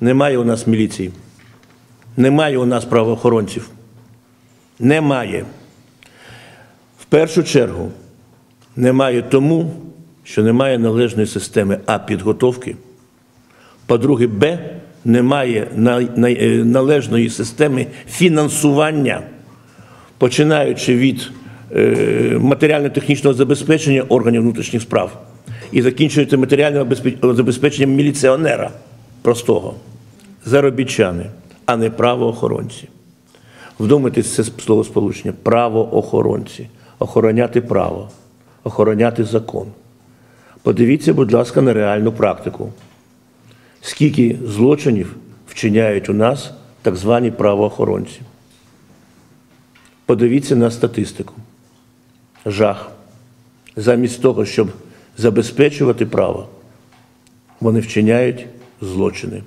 Немає у нас міліції. Немає у нас правоохоронців. Немає. В першу чергу немає тому, що немає належної системи А підготовки. По-друге, Б немає е, належної системи фінансування, починаючи від е, матеріально-технічного забезпечення органів внутрішніх справ і закінчуючи матеріальним забезпеченням міліціонера простого, заробітчани, а не правоохоронці. Вдумайтесь це словосполучення правоохоронці, охороняти право, охороняти закон. Подивіться, будь ласка, на реальну практику. Скільки злочинів вчиняють у нас так звані правоохоронці? Подивіться на статистику. Жах. Замість того, щоб забезпечувати право, вони вчиняють злочини.